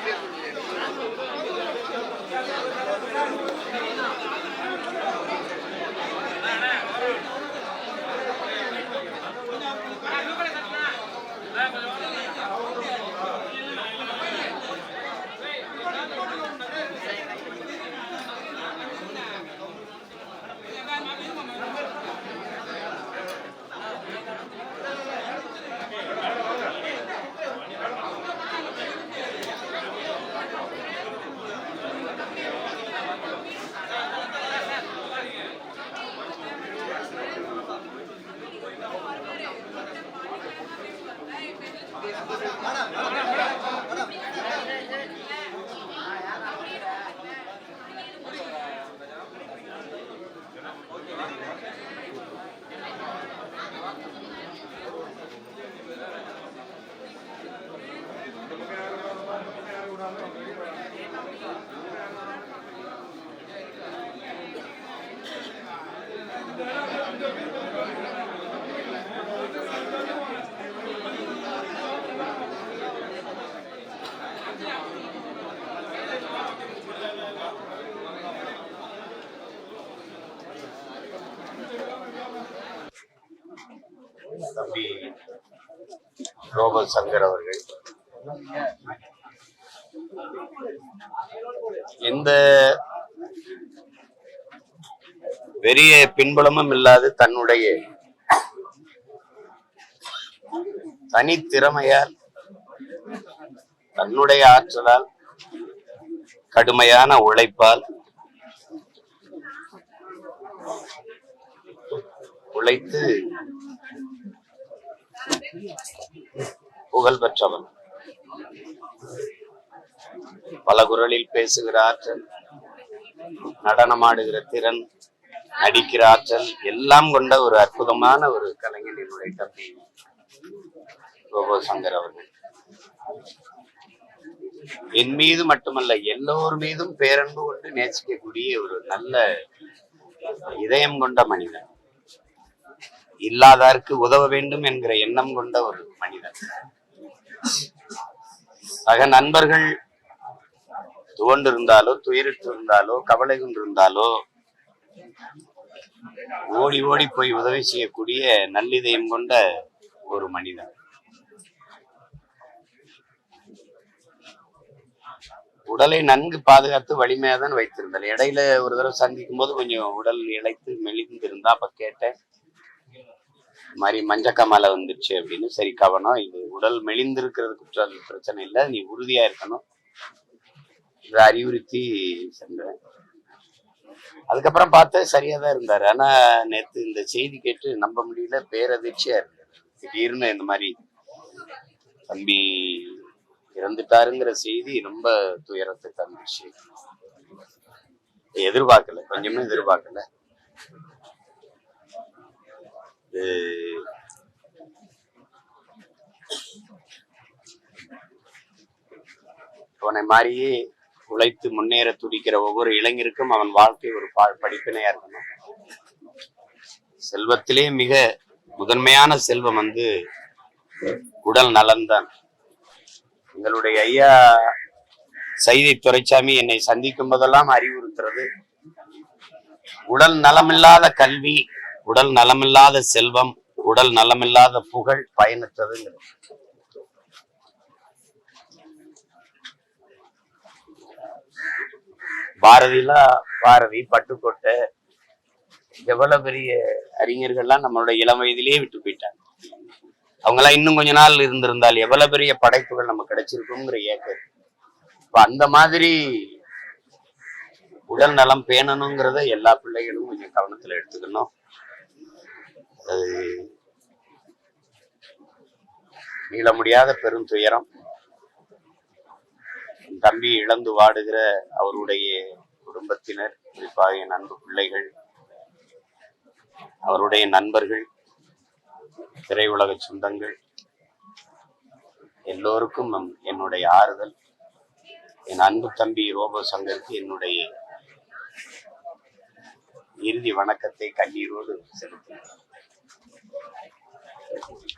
Thank you. まだまだ தம்பி robot Shankar அவர்கள். எந்த பெரிய பின்புலமும் இல்லாது தன்னுடைய தனித்திறமையால் தன்னுடைய ஆற்றலால் கடுமையான உழைப்பால் உழைத்து புகழ் பெற்றவன் பல குரலில் பேசுகிற ஆற்றல் நடனமாடுகிற திறன் நடிக்கிற ஆற்றல் எல்லாம் கொண்ட ஒரு அற்புதமான ஒரு கலைஞன் என்னுடைய தம்பி ரோபோ சங்கர் அவர்கள். என் மீது மட்டுமல்ல எல்லோர் மீதும் பேரன்பு கொண்டு நேசிக்கக்கூடிய ஒரு நல்ல இதயம் கொண்ட மனிதன். இல்லாதாருக்கு உதவ வேண்டும் என்கிற எண்ணம் கொண்ட ஒரு மனிதன். சக நண்பர்கள் துவண்டிருந்தாலோ துயரிட்டு இருந்தாலோ கவலை கொண்டிருந்தாலோ ஓடி ஓடி போய் உதவி செய்யக்கூடிய நல்லிதயம் கொண்ட ஒரு மனிதன். உடலை நன்கு பாதுகாத்து வலிமையாக தான் வைத்திருந்தார். இடையில ஒரு தடவை சந்திக்கும் போது கொஞ்சம் உடல் இழைத்து மெலிந்திருந்தா அப்ப கேட்டேன் இது மாதிரி மஞ்சக்கமலை வந்துருச்சு அப்படின்னு சரி கவனம். இது உடல் மெலிந்திருக்கிறது குற்றம் பிரச்சனை இல்லை. நீ உறுதியா இருக்கணும். இதை அறிவுறுத்தி சென்றேன். அதுக்கப்புறம் பார்த்து சரியா தான் இருந்தார். ஆனா நேற்று இந்த செய்தி கேட்டு நம்ப முடியல பேரதிர்ச்சியா இருந்தது திடீர்னு இந்த மாதிரி தம்பி இறந்துட்டாருங்கிற செய்தி ரொம்ப துயரத்தை தந்துச்சு எதிர்பார்க்கல. கொஞ்சமே எதிர்பார்க்கல. De அவனை மாதிரியே உழைத்து முன்னேற துடிக்கிற ஒவ்வொரு இளைஞருக்கும் அவன் வாழ்க்கை ஒரு பா- படிப்பினையா இருக்கணும். செல்வத்திலே மிக முதன்மையான செல்வம் வந்து உடல் நலன்தான். எங்களுடைய ஐயா சைதை துரைசாமி என்னை சந்திக்கும் போதெல்லாம் அறிவுறுத்துறது. உடல் நலமில்லாத கல்வி உடல் நலமில்லாத செல்வம் உடல் நலமில்லாத புகழ் பயனற்றதுங்கிறது. பாரதியெல்லாம் பாரதி பட்டுக்கோட்டை எவ்வளவு பெரிய அறிஞர்கள்லாம் நம்மளோட இளம் வயதிலேயே விட்டு போயிட்டாங்க. அவங்கெல்லாம் இன்னும் கொஞ்ச நாள் இருந்திருந்தால் எவ்வளவு பெரிய படைப்புகள் நம்ம கிடைச்சிருக்குங்கிற ஏக்கம் இப்ப அந்த மாதிரி உடல் நலம் பேணணுங்கிறத எல்லா பிள்ளைகளும் கொஞ்சம் கவனத்துல எடுத்துக்கணும். அது மீள முடியாத பெரும் துயரம். என் தம்பி இழந்து வாடுகிற அவருடைய குடும்பத்தினர் குறிப்பாக என் அன்பு பிள்ளைகள் அவருடைய நண்பர்கள் திரையுலக சொந்தங்கள் எல்லோருக்கும் என்னுடைய ஆறுதல். என் அன்பு தம்பி ரோபோ சங்கருக்கு என்னுடைய இறுதி வணக்கத்தை கண்ணீரோடு செலுத்தினார் 先生。